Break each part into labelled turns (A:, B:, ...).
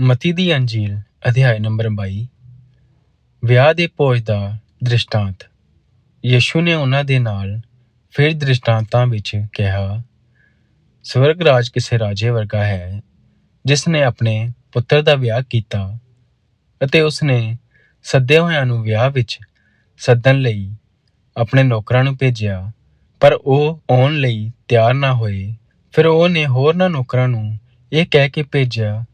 A: ਮਤੀ ਦੀ ਅੰਜੀਲ, ਅਧਿਆਇ ਨੰਬਰ 22 ਵਿਆਹ ਦੇ ਭੋਜ ਦਾ ਦ੍ਰਿਸ਼ਟਾਂਤ। ਯਿਸੂ ਨੇ ਉਹਨਾਂ ਦੇ ਨਾਲ ਫਿਰ ਦ੍ਰਿਸ਼ਟਾਂਤਾਂ ਵਿੱਚ ਕਿਹਾ, ਸਵਰਗ ਰਾਜ ਕਿਸੇ ਰਾਜੇ ਵਰਗਾ ਹੈ, ਜਿਸ ਨੇ ਆਪਣੇ ਪੁੱਤਰ ਦਾ ਵਿਆਹ ਕੀਤਾ ਅਤੇ ਉਸ ਨੇ ਸੱਦੇ ਹੋਇਆਂ ਨੂੰ ਵਿਆਹ ਵਿੱਚ ਸੱਦਣ ਲਈ ਆਪਣੇ ਨੌਕਰਾਂ ਨੂੰ ਭੇਜਿਆ। ਪਰ ਉਹ ਆਉਣ ਲਈ ਤਿਆਰ ਨਾ ਹੋਏ। ਫਿਰ ਉਹ ਨੇ ਹੋਰਨਾਂ ਨੌਕਰਾਂ ਨੂੰ ਇਹ ਕਹਿ ਕੇ ਭੇਜਿਆ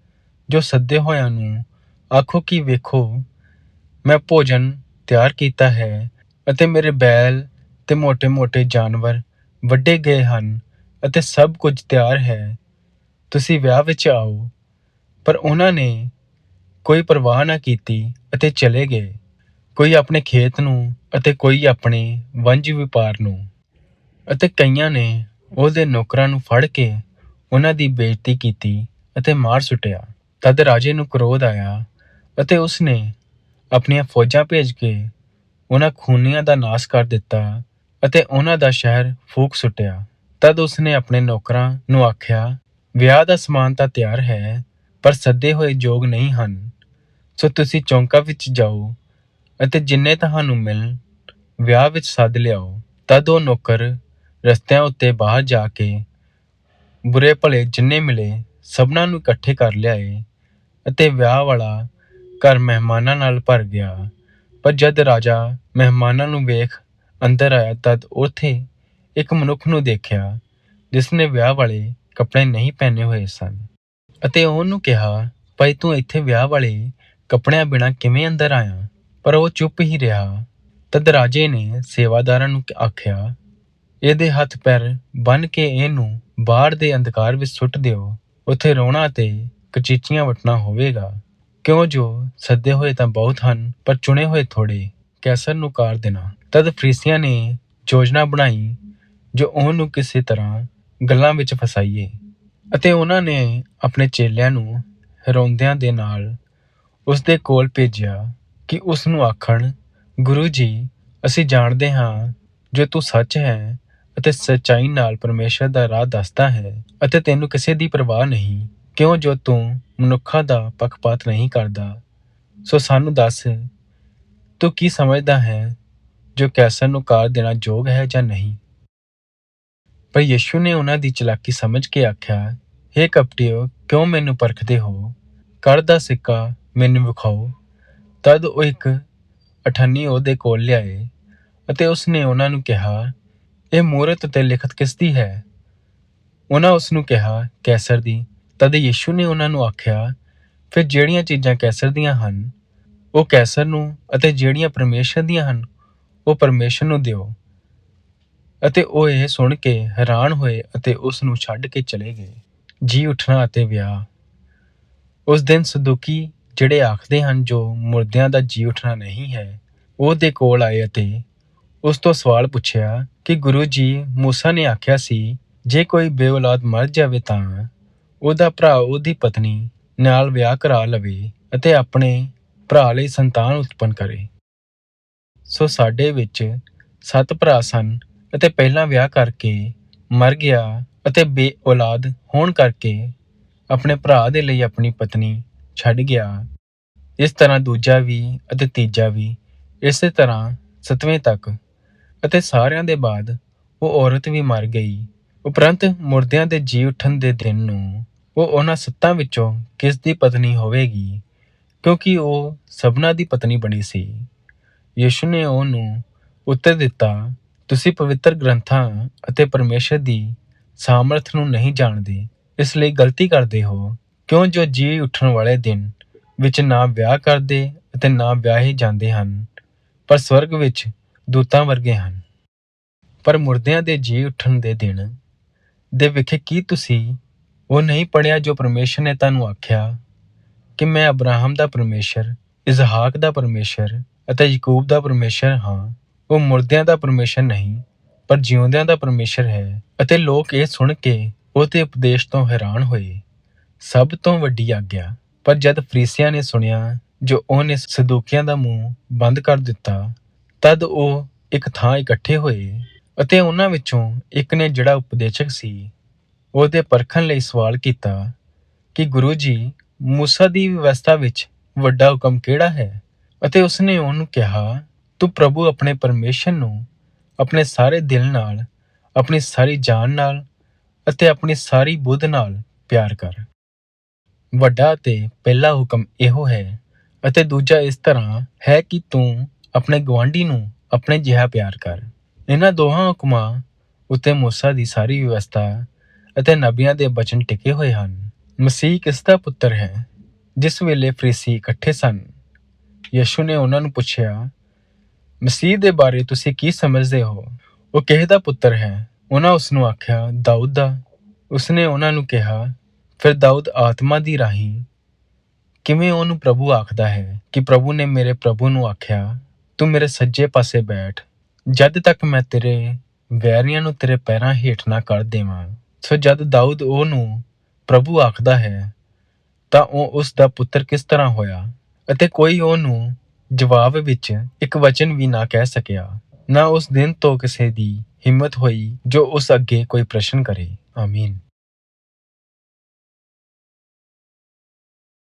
A: ਜੋ ਸੱਦੇ ਹੋਇਆਂ ਨੂੰ ਆਖੋ ਕਿ ਵੇਖੋ, ਮੈਂ ਭੋਜਨ ਤਿਆਰ ਕੀਤਾ ਹੈ ਅਤੇ ਮੇਰੇ ਬੈਲ ਤੇ ਮੋٹے-ਮੋٹے ਜਾਨਵਰ ਵੱਢੇ ਗਏ ਹਨ ਅਤੇ ਸਭ ਕੁਝ ਤਿਆਰ ਹੈ। ਤੁਸੀਂ ਵਿਆਹ ਵਿੱਚ ਆਓ, ਪਰ ਉਹਨਾਂ ਨੇ ਕੋਈ ਪਰਵਾਹ ਨਾ ਕੀਤੀ ਅਤੇ ਚਲੇ ਗਏ। ਕੋਈ ਆਪਣੇ ਖੇਤ ਨੂੰ ਅਤੇ ਕੋਈ ਆਪਣੇ ਵਣਜ ਵਪਾਰ ਨੂੰ ਅਤੇ ਕਈਆਂ ਨੇ ਉਹਦੇ ਨੌਕਰਾਂ ਨੂੰ ਫੜ ਕੇ ਉਹਨਾਂ ਦੀ ਬੇਇੱਜ਼ਤੀ ਕੀਤੀ ਅਤੇ ਮਾਰ ਸੁੱਟਿਆ। ਤਦ ਰਾਜੇ ਨੂੰ ਕ੍ਰੋਧ ਆਇਆ ਅਤੇ ਉਸਨੇ ਆਪਣੀਆਂ ਫੌਜਾਂ ਭੇਜ ਕੇ ਉਹਨਾਂ ਖੂਨੀਆਂ ਦਾ ਨਾਸ਼ ਕਰ ਦਿੱਤਾ ਅਤੇ ਉਹਨਾਂ ਦਾ ਸ਼ਹਿਰ ਫੂਕ ਸੁੱਟਿਆ। ਤਦ ਉਸਨੇ ਆਪਣੇ ਨੌਕਰਾਂ ਨੂੰ ਆਖਿਆ, ਵਿਆਹ ਦਾ ਸਮਾਨ ਤਾਂ ਤਿਆਰ ਹੈ, ਪਰ ਸੱਦੇ ਹੋਏ ਯੋਗ ਨਹੀਂ ਹਨ। ਸੋ ਤੁਸੀਂ ਚੌਂਕਾ ਵਿੱਚ ਜਾਓ ਅਤੇ ਜਿੰਨੇ ਤੁਹਾਨੂੰ ਮਿਲਣ, ਵਿਆਹ ਵਿੱਚ ਸੱਦ ਲਿਆਓ। ਤਦ ਉਹ ਨੌਕਰ ਰਸਤਿਆਂ ਉੱਤੇ ਬਾਹਰ ਜਾ ਕੇ ਬੁਰੇ ਭਲੇ ਜਿੰਨੇ ਮਿਲੇ, ਸਭਨਾਂ ਨੂੰ ਇਕੱਠੇ ਕਰ ਲਿਆਏ ਅਤੇ ਵਿਆਹ ਵਾਲਾ ਘਰ ਮਹਿਮਾਨਾਂ ਨਾਲ ਭਰ ਗਿਆ। ਪਰ ਜਦ ਰਾਜਾ ਮਹਿਮਾਨਾਂ ਨੂੰ ਵੇਖ ਅੰਦਰ ਆਇਆ ਤਦ ਉੱਥੇ ਇੱਕ ਮਨੁੱਖ ਨੂੰ ਦੇਖਿਆ, ਜਿਸ ਨੇ ਵਿਆਹ ਵਾਲੇ ਕੱਪੜੇ ਨਹੀਂ ਪਹਿਨੇ ਹੋਏ ਸਨ। ਅਤੇ ਉਹਨੂੰ ਕਿਹਾ, ਭਾਈ, ਤੂੰ ਇੱਥੇ ਵਿਆਹ ਵਾਲੇ ਕੱਪੜਿਆਂ ਬਿਨਾਂ ਕਿਵੇਂ ਅੰਦਰ ਆਇਆ? ਪਰ ਉਹ ਚੁੱਪ ਹੀ ਰਿਹਾ। ਤਦ ਰਾਜੇ ਨੇ ਸੇਵਾਦਾਰਾਂ ਨੂੰ ਆਖਿਆ, ਇਹਦੇ ਹੱਥ ਪੈਰ ਬੰਨ ਕੇ ਇਹਨੂੰ ਬਾਹਰ ਦੇ ਅੰਧਕਾਰ ਵਿੱਚ ਸੁੱਟ ਦਿਓ। ਉੱਥੇ ਰੋਣਾ ਤੇ ਕਚੀਚੀਆਂ ਵਟਣਾ ਹੋਵੇਗਾ। ਕਿਉਂ ਜੋ ਸੱਦੇ ਹੋਏ ਤਾਂ ਬਹੁਤ ਹਨ, ਪਰ ਚੁਣੇ ਹੋਏ ਥੋੜੇ ਕੈਸਰ ਨੂੰ ਕਾਰ ਦੇਣਾ। ਤਦ ਫਰੀਸੀਆਂ ਨੇ ਯੋਜਨਾ ਬਣਾਈ, ਜੋ ਉਹਨੂੰ ਕਿਸੇ ਤਰ੍ਹਾਂ ਗੱਲਾਂ ਵਿੱਚ ਫਸਾਈਏ ਅਤੇ ਉਹਨਾਂ ਨੇ ਆਪਣੇ ਚੇਲਿਆਂ ਨੂੰ ਰੋਂਦਿਆਂ ਦੇ ਨਾਲ ਉਸ ਦੇ ਕੋਲ ਭੇਜਿਆ ਕਿ ਉਸ ਨੂੰ ਆਖਣ, ਗੁਰੂ ਜੀ, ਅਸੀਂ ਜਾਣਦੇ ਹਾਂ ਜੋ ਤੂੰ ਸੱਚ ਹੈ ਅਤੇ ਸਚਾਈ ਨਾਲ ਪਰਮੇਸ਼ਰ ਦਾ ਰਾਹ ਦੱਸਦਾ ਹੈ ਅਤੇ ਤੈਨੂੰ ਕਿਸੇ ਦੀ ਪਰਵਾਹ ਨਹੀਂ। ਕਿਉਂ ਜੋ ਤੂੰ ਮਨੁੱਖਾਂ ਦਾ ਪੱਖਪਾਤ ਨਹੀਂ ਕਰਦਾ? ਸੋ ਸਾਨੂੰ ਦੱਸ, ਤੂੰ ਕੀ ਸਮਝਦਾ ਹੈ ਜੋ ਕੈਸਰ ਨੂੰ ਕਾਰ ਦੇਣਾ ਯੋਗ ਹੈ ਜਾਂ ਨਹੀਂ? ਪਰ ਯਿਸੂ ਨੇ ਉਹਨਾਂ ਦੀ ਚਲਾਕੀ ਸਮਝ ਕੇ ਆਖਿਆ हे ਕਪਟਿਓ, ਕਿਉਂ ਮੈਨੂੰ ਪਰਖਦੇ ਹੋ? ਕਰ ਦਾ ਸਿੱਕਾ ਮੈਨੂੰ ਵਿਖਾਓ। ਤਦ ਉਹ ਇੱਕ ਅਠੰਨੀ ਉਹਦੇ ਕੋਲ ਲਿਆਏ ਅਤੇ ਉਸਨੇ ਉਹਨਾਂ ਨੂੰ ਕਿਹਾ, ਇਹ ਮੂਰਤ ਤੇ ਲਿਖਤ ਕਿਸ ਦੀ ਹੈ? ਉਹਨਾਂ ਉਸ ਨੂੰ ਕਿਹਾ, ਕੈਸਰ ਦੀ। ਤਦ ਯਿਸੂ ਨੇ ਉਹਨਾਂ ਨੂੰ ਆਖਿਆ, ਫਿਰ ਜਿਹੜੀਆਂ ਚੀਜ਼ਾਂ ਕੈਸਰ ਦੀਆਂ ਹਨ, ਉਹ ਕੈਸਰ ਨੂੰ ਅਤੇ ਜਿਹੜੀਆਂ ਪਰਮੇਸ਼ਰ ਦੀਆਂ ਹਨ, ਉਹ ਪਰਮੇਸ਼ਰ ਨੂੰ ਦਿਓ। ਅਤੇ ਉਹ ਇਹ ਸੁਣ ਕੇ ਹੈਰਾਨ ਹੋਏ ਅਤੇ ਉਸ ਨੂੰ ਛੱਡ ਕੇ ਚਲੇ ਗਏ। ਜੀ ਉਠਣਾ ਅਤੇ ਵਿਆਹ। ਉਸ ਦਿਨ ਸਦੂਕੀ ਜਿਹੜੇ ਆਖਦੇ ਹਨ, ਜੋ ਮੁਰਦਿਆਂ ਦਾ ਜੀ ਉਠਣਾ ਨਹੀਂ ਹੈ, ਉਹ ਦੇ ਕੋਲ ਆਏ ਅਤੇ ਉਸ ਤੋਂ ਸਵਾਲ ਪੁੱਛਿਆ ਕਿ ਗੁਰੂ ਜੀ, ਮੂਸਾ ਨੇ ਆਖਿਆ ਸੀ, ਜੇ ਕੋਈ ਬੇਔਲਾਦ ਮਰ ਜਾਵੇ ਤਾਂ ਉਹਦਾ ਭਰਾ, ਉਹਦੀ ਪਤਨੀ ਨਾਲ ਵਿਆਹ ਕਰਾ ਲਵੇ ਅਤੇ ਆਪਣੇ ਭਰਾ ਲਈ ਸੰਤਾਨ ਉਤਪੰਨ ਕਰੇ। ਸੋ ਸਾਡੇ ਵਿੱਚ ਸੱਤ ਭਰਾ ਸਨ ਅਤੇ ਪਹਿਲਾਂ ਵਿਆਹ ਕਰਕੇ ਮਰ ਗਿਆ ਅਤੇ ਬੇਔਲਾਦ ਹੋਣ ਕਰਕੇ ਆਪਣੇ ਭਰਾ ਦੇ ਲਈ ਆਪਣੀ ਪਤਨੀ ਛੱਡ ਗਿਆ। ਇਸ ਤਰ੍ਹਾਂ ਦੂਜਾ ਵੀ ਅਤੇ ਤੀਜਾ ਵੀ ਇਸੇ ਤਰ੍ਹਾਂ ਸਤਵੇਂ ਤੱਕ ਅਤੇ ਸਾਰਿਆਂ ਦੇ ਬਾਅਦ ਉਹ ਔਰਤ ਵੀ ਮਰ ਗਈ। ਉਪਰੰਤ ਮੁਰਦਿਆਂ ਦੇ ਜੀ ਉੱਠਣ ਦੇ ਦਿਨ ਨੂੰ ਉਹ ਉਹਨਾਂ ਸੱਤਾਂ ਵਿੱਚੋਂ ਕਿਸ ਦੀ ਪਤਨੀ ਹੋਵੇਗੀ? ਕਿਉਂਕਿ ਉਹ ਸਭਨਾ ਦੀ ਪਤਨੀ ਬਣੀ ਸੀ। ਯਿਸੂ ਨੇ ਉਹਨੂੰ ਉੱਤਰ ਦਿੱਤਾ, ਤੁਸੀਂ ਪਵਿੱਤਰ ਗ੍ਰੰਥਾਂ ਅਤੇ ਪਰਮੇਸ਼ਰ ਦੀ ਸਾਮਰਥ ਨੂੰ ਨਹੀਂ ਜਾਣਦੇ, ਇਸ ਲਈ ਗਲਤੀ ਕਰਦੇ ਹੋ। ਕਿਉਂ ਜੋ ਜੀ ਉੱਠਣ ਵਾਲੇ ਦਿਨ ਵਿੱਚ ਨਾ ਵਿਆਹ ਕਰਦੇ ਅਤੇ ਨਾ ਵਿਆਹੇ ਜਾਂਦੇ ਹਨ, ਪਰ ਸਵਰਗ ਵਿੱਚ ਦੂਤਾਂ ਵਰਗੇ ਹਨ। ਪਰ ਮੁਰਦਿਆਂ ਦੇ ਜੀ ਉੱਠਣ ਦੇ ਦਿਨ ਦੇ ਵਿਖੇ ਕੀ ਤੁਸੀਂ ਉਹ ਨਹੀਂ ਪੜਿਆ ਜੋ ਪਰਮੇਸ਼ਰ ਨੇ ਤੁਹਾਨੂੰ ਆਖਿਆ, ਕਿ ਮੈਂ ਅਬਰਾਹਮ ਦਾ ਪਰਮੇਸ਼ਰ ਇਜ਼ਹਾਕ ਦਾ ਪਰਮੇਸ਼ਰ ਅਤੇ ਯਾਕੂਬ ਦਾ ਪਰਮੇਸ਼ਰ ਹਾਂ। ਉਹ ਮੁਰਦਿਆਂ ਦਾ ਪਰਮੇਸ਼ਰ ਨਹੀਂ, ਪਰ ਜਿਉਂਦਿਆਂ ਦਾ ਪਰਮੇਸ਼ਰ ਹੈ ਅਤੇ ਲੋਕ ਇਹ ਸੁਣ ਕੇ ਉਹਦੇ ਉਪਦੇਸ਼ ਤੋਂ ਹੈਰਾਨ ਹੋਏ। ਸਭ ਤੋਂ ਵੱਡੀ ਆਗਿਆ, ਪਰ ਜਦ ਫਰੀਸੀਆਂ ਨੇ ਸੁਣਿਆ ਜੋ ਉਹਨੇ ਸਦੂਕੀਆਂ ਦਾ ਮੂੰਹ ਬੰਦ ਕਰ ਦਿੱਤਾ, ਤਦ ਉਹ ਇੱਕ ਥਾਂ ਇਕੱਠੇ ਹੋਏ ਅਤੇ ਉਹਨਾਂ ਵਿੱਚੋਂ ਇੱਕ ਨੇ ਜਿਹੜਾ ਉਪਦੇਸ਼ਕ ਸੀ ਉਹਦੇ ਪਰਖਣ ਲਈ ਸਵਾਲ ਕੀਤਾ ਕਿ ਗੁਰੂ ਜੀ, ਮੂਸਾ ਦੀ ਵਿਵਸਥਾ ਵਿੱਚ ਵੱਡਾ ਹੁਕਮ ਕਿਹੜਾ ਹੈ? ਅਤੇ ਉਸਨੇ ਉਹਨੂੰ ਕਿਹਾ, ਤੂੰ ਪ੍ਰਭੂ ਆਪਣੇ ਪਰਮੇਸ਼ਰ ਨੂੰ ਆਪਣੇ ਸਾਰੇ ਦਿਲ ਨਾਲ, ਆਪਣੀ ਸਾਰੀ ਜਾਨ ਨਾਲ ਅਤੇ ਆਪਣੀ ਸਾਰੀ ਬੁੱਧ ਨਾਲ ਪਿਆਰ ਕਰ। ਵੱਡਾ ਤੇ ਪਹਿਲਾ ਹੁਕਮ ਇਹੋ ਹੈ ਅਤੇ ਦੂਜਾ ਇਸ ਤਰ੍ਹਾਂ ਹੈ ਕਿ ਤੂੰ ਆਪਣੇ ਗਵਾਂਢੀ ਨੂੰ ਆਪਣੇ ਜਿਹਾ ਪਿਆਰ ਕਰ। ਇਹਨਾਂ ਦੋਹਾਂ ਹੁਕਮਾਂ ਉੱਤੇ ਮੂਸਾ ਦੀ ਸਾਰੀ ਵਿਵਸਥਾ ਅਤੇ ਨਬੀਆਂ ਦੇ ਬਚਨ ਟਿਕੇ ਹੋਏ ਹਨ। ਮਸੀਹ ਕਿਸ ਦਾ ਪੁੱਤਰ ਹੈ? ਜਿਸ ਵੇਲੇ ਫਰੀਸੀ ਇਕੱਠੇ ਸਨ। ਯਿਸੂ ਨੇ ਉਹਨਾਂ ਨੂੰ ਪੁੱਛਿਆ, ਮਸੀਹ ਦੇ ਬਾਰੇ ਤੁਸੀਂ ਕੀ ਸਮਝਦੇ ਹੋ? ਉਹ ਕਿਸ ਦਾ ਪੁੱਤਰ ਹੈ? ਉਹਨਾਂ ਉਸ ਨੂੰ ਆਖਿਆ, ਦਾਊਦ ਦਾ। ਉਸਨੇ ਉਹਨਾਂ ਨੂੰ ਕਿਹਾ, ਫਿਰ ਦਾਊਦ ਆਤਮਾ ਦੀ ਰਾਹੀਂ ਕਿਵੇਂ ਉਹਨੂੰ ਪ੍ਰਭੂ ਆਖਦਾ ਹੈ ਕਿ ਪ੍ਰਭੂ ਨੇ ਮੇਰੇ ਪ੍ਰਭੂ ਨੂੰ ਆਖਿਆ, ਤੂੰ ਮੇਰੇ ਸੱਜੇ ਪਾਸੇ ਬੈਠ। ਜਦ ਤੱਕ ਮੈਂ ਤੇਰੇ ਵੈਰੀਆਂ ਨੂੰ ਤੇਰੇ ਪੈਰਾਂ ਹੇਠ ਨਾ ਕਰ ਦੇਵਾਂ ਸੋ ਜਦ ਦਾਊਦ ਉਹਨੂੰ ਪ੍ਰਭੂ ਆਖਦਾ ਹੈ, ਤਾਂ ਉਹ ਉਸ ਦਾ ਪੁੱਤਰ ਕਿਸ ਤਰ੍ਹਾਂ ਹੋਇਆ? ਅਤੇ ਕੋਈ ਉਹਨੂੰ ਜਵਾਬ ਵਿੱਚ ਇੱਕ ਵਚਨ ਵੀ ਨਾ ਕਹਿ ਸਕਿਆ। ਨਾ ਉਸ ਦਿਨ ਤੋਂ ਕਿਸੇ ਦੀ ਹਿੰਮਤ ਹੋਈ ਜੋ ਉਸ ਅੱਗੇ ਕੋਈ ਪ੍ਰਸ਼ਨ ਕਰੇ। ਆਮੀਨ।